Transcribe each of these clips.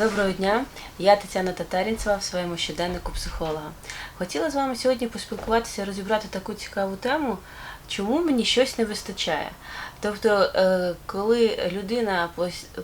Доброго дня, я Тетяна Татарінцева в своєму щоденнику психолога. Хотіла з вами сьогодні поспілкуватися, розібрати таку цікаву тему, чому мені щось не вистачає. Тобто, е, коли людина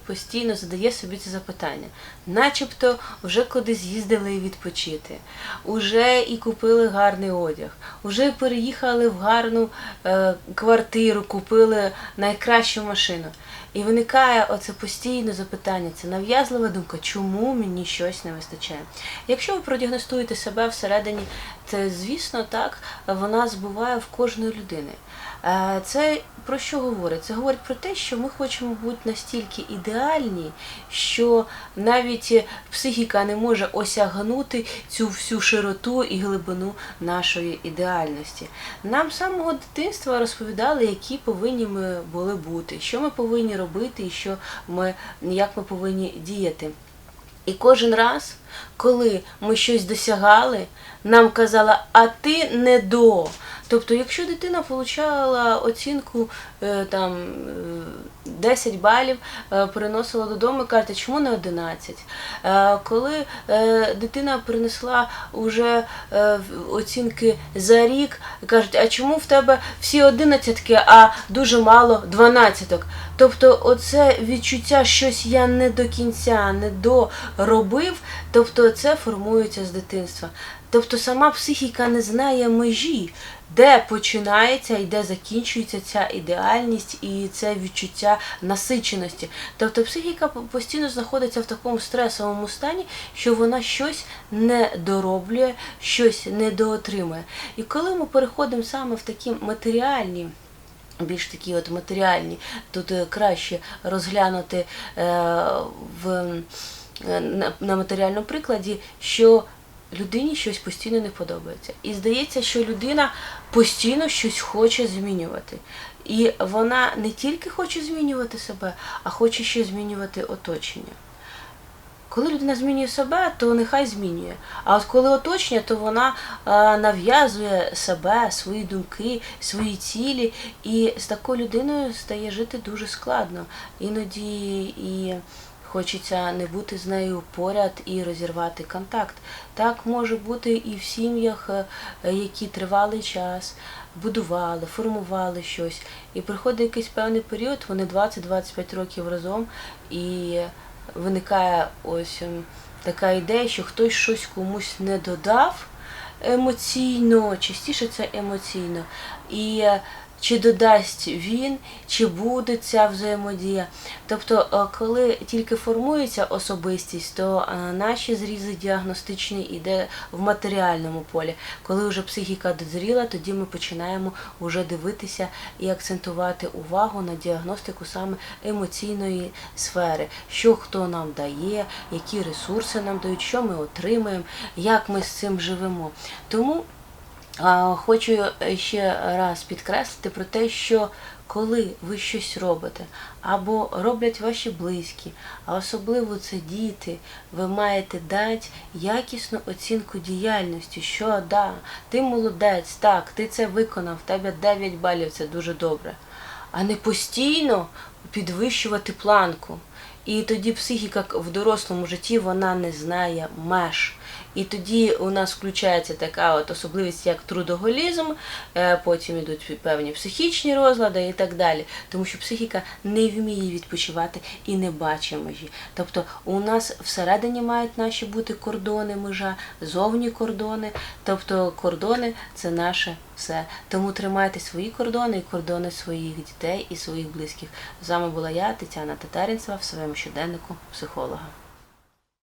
постійно задає собі це запитання, начебто вже кудись їздили відпочити, уже і купили гарний одяг, уже переїхали в гарну е, квартиру, купили найкращу машину. І виникає оце постійне запитання, це нав'язлива думка, чому мені щось не вистачає. Якщо ви продіагностуєте себе всередині, це звісно так вона збуває в кожної людини. Е, Це про що говорить? Це говорить про те, що ми хочемо бути настільки ідеальні, що навіть психіка не може осягнути цю всю широту і глибину нашої ідеальності. Нам з самого дитинства розповідали, які повинні ми були бути, що ми повинні робити і що ми, як ми повинні діяти. І кожен раз, коли ми щось досягали, нам казала, а ти не до. Тобто, якщо дитина отримала оцінку там, е, 10 балів, е, приносила додому і каже, чому не 11? Е, Коли е, дитина принесла вже е, оцінки за рік, кажуть, а чому в тебе всі 11, а дуже мало 12? Тобто, оце відчуття, щось я не до кінця, не доробив, тобто це формується з дитинства. Тобто сама психіка не знає межі, де починається і де закінчується ця ідеальність і це відчуття насиченості. Тобто психіка постійно знаходиться в такому стресовому стані, що вона щось не дороблює, щось не доотримує. І коли ми переходимо саме в такі матеріальні більш такі от матеріальні, тут е, краще розглянути е, в, е, на матеріальному прикладі, що людині щось постійно не подобається. І здається, що людина постійно щось хоче змінювати. І вона не тільки хоче змінювати себе, а хоче ще змінювати оточення. Коли людина змінює себе, то нехай змінює. А от коли оточення, то вона нав'язує себе, свої думки, свої цілі. І з такою людиною стає жити дуже складно. Іноді і хочеться не бути з нею поряд і розірвати контакт. Так може бути і в сім'ях, е, які тривалий час будували, формували щось. І приходить якийсь певний період, вони 20-25 років разом і виникає ось ем, така ідея, що хтось щось комусь не додав емоційно, частіше це емоційно. І е, чи додасть він, чи буде ця взаємодія. Тобто, е, коли тільки формується особистість, то е, наші зрізи діагностичні йде в матеріальному полі. Коли вже психіка дозріла, тоді ми починаємо вже дивитися і акцентувати увагу на діагностику саме емоційної сфери, що хто нам дає, які ресурси нам дають, що ми отримаємо, як ми з цим живемо. Тому Хочу ще раз підкреслити про те, що коли ви щось робите, або роблять ваші близькі, а особливо це діти, ви маєте дати якісну оцінку діяльності, що да, ти молодець, так, ти це виконав, в тебе 9 балів, це дуже добре. А не постійно підвищувати планку. І тоді психіка в дорослому житті вона не знає меж. І тоді у нас включається така от особливість, як трудоголізм, е, потім йдуть певні психічні розлади і так далі. Тому що психіка не вміє відпочивати і не бачить межі. Тобто у нас всередині мають наші бути кордони, межа, зовні кордони. Тобто кордони це наше все. Тому тримайте свої кордони і кордони своїх дітей і своїх близьких. З вами була я, Тетяна Татарінцева, в своєму щоденнику психолога.